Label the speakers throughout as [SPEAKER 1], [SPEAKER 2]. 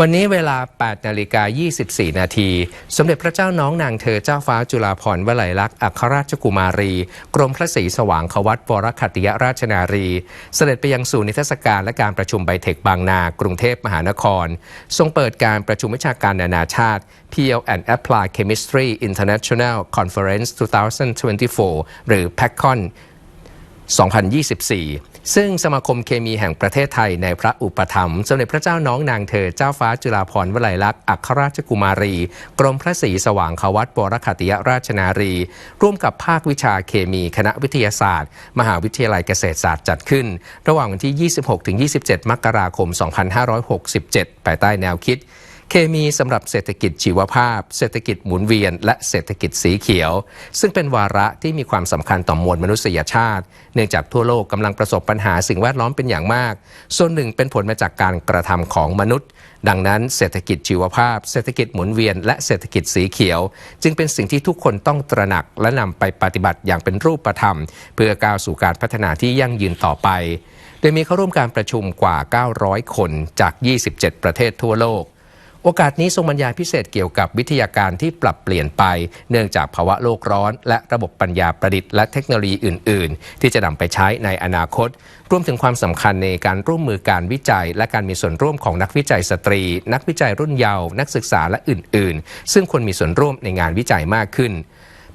[SPEAKER 1] วันนี้เวลา 8 นาฬิกา 24 นาที สมเด็จพระเจ้าน้องนางเธอเจ้าฟ้าจุฬาภรณ์วลัยลักษณ์อัครราชกุมารี กรมพระศรีสว่างควัตวรคัตติยราชนารี เสด็จไปยังศูนย์นิทรรศการและการประชุมไบเทคบางนา กรุงเทพมหานคร ทรงเปิดการประชุมวิชาการนานาชาติ PL and Applied Chemistry International Conference 2024 หรือ PACCON 2024 ซึ่งสมาคมเคมีแห่งประเทศไทยในพระอุปถัมภ์สมเด็จพระเจ้าน้องนางเธอเจ้าฟ้าจุฬาภรณ์วลัยลักษณ์อัครราชกุมารี กรมพระศรีสว่างควัตวรคตติยราชนารี ร่วมกับภาควิชาเคมีคณะวิทยาศาสตร์ มหาวิทยาลัยเกษตรศาสตร์จัดขึ้น ระหว่างวันที่ 26-27 มกราคม 2567 ภายใต้แนวคิด เคมีสำหรับเศรษฐกิจชีวภาพ เศรษฐกิจหมุนเวียน และเศรษฐกิจสีเขียว ซึ่งเป็นวาระที่มีความสำคัญต่อมวลมนุษยชาติ เนื่องจากทั่วโลกกำลังประสบปัญหาสิ่งแวดล้อมเป็นอย่างมาก ส่วนหนึ่งเป็นผลมาจากการกระทำของมนุษย์ ดังนั้นเศรษฐกิจชีวภาพ เศรษฐกิจหมุนเวียน และเศรษฐกิจสีเขียว จึงเป็นสิ่งที่ทุกคนต้องตระหนักและนำไปปฏิบัติอย่างเป็นรูปธรรม เพื่อก้าวสู่การพัฒนาที่ยั่งยืนต่อไป โดยมีเข้าร่วมการประชุมกว่า 900 คนจาก 27 ประเทศทั่วโลก โอกาสนี้ทรงบรรยายพิเศษเกี่ยวกับวิทยาการที่ปรับเปลี่ยนไป เนื่องจากภาวะโลกร้อน และระบบปัญญาประดิษฐ์และเทคโนโลยีอื่น ๆ ที่จะนำไปใช้ในอนาคต รวมถึงความสำคัญในการร่วมมือการวิจัย และการมีส่วนร่วมของนักวิจัยสตรี นักวิจัยรุ่นเยาว์นักศึกษาและอื่น ๆ ซึ่งควรมีส่วนร่วมในงานวิจัยมากขึ้น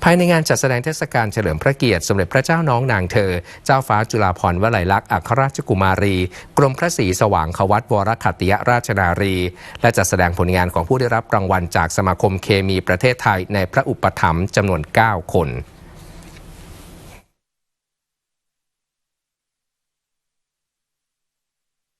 [SPEAKER 1] ภายในงานจัดแสดงเทศกาลเฉลิมพระเกียรติสมเด็จพระเจ้าน้องนางเธอ เจ้าฟ้าจุฬาภรณ์วลัยลักษณ์อัครราชกุมารี กรมพระศรีสว่างควัตวรคัตติยราชนารี และจัดแสดงผลงานของผู้ได้รับรางวัลจากสมาคมเคมีประเทศไทยในพระอุปถัมภ์จำนวน 9 คน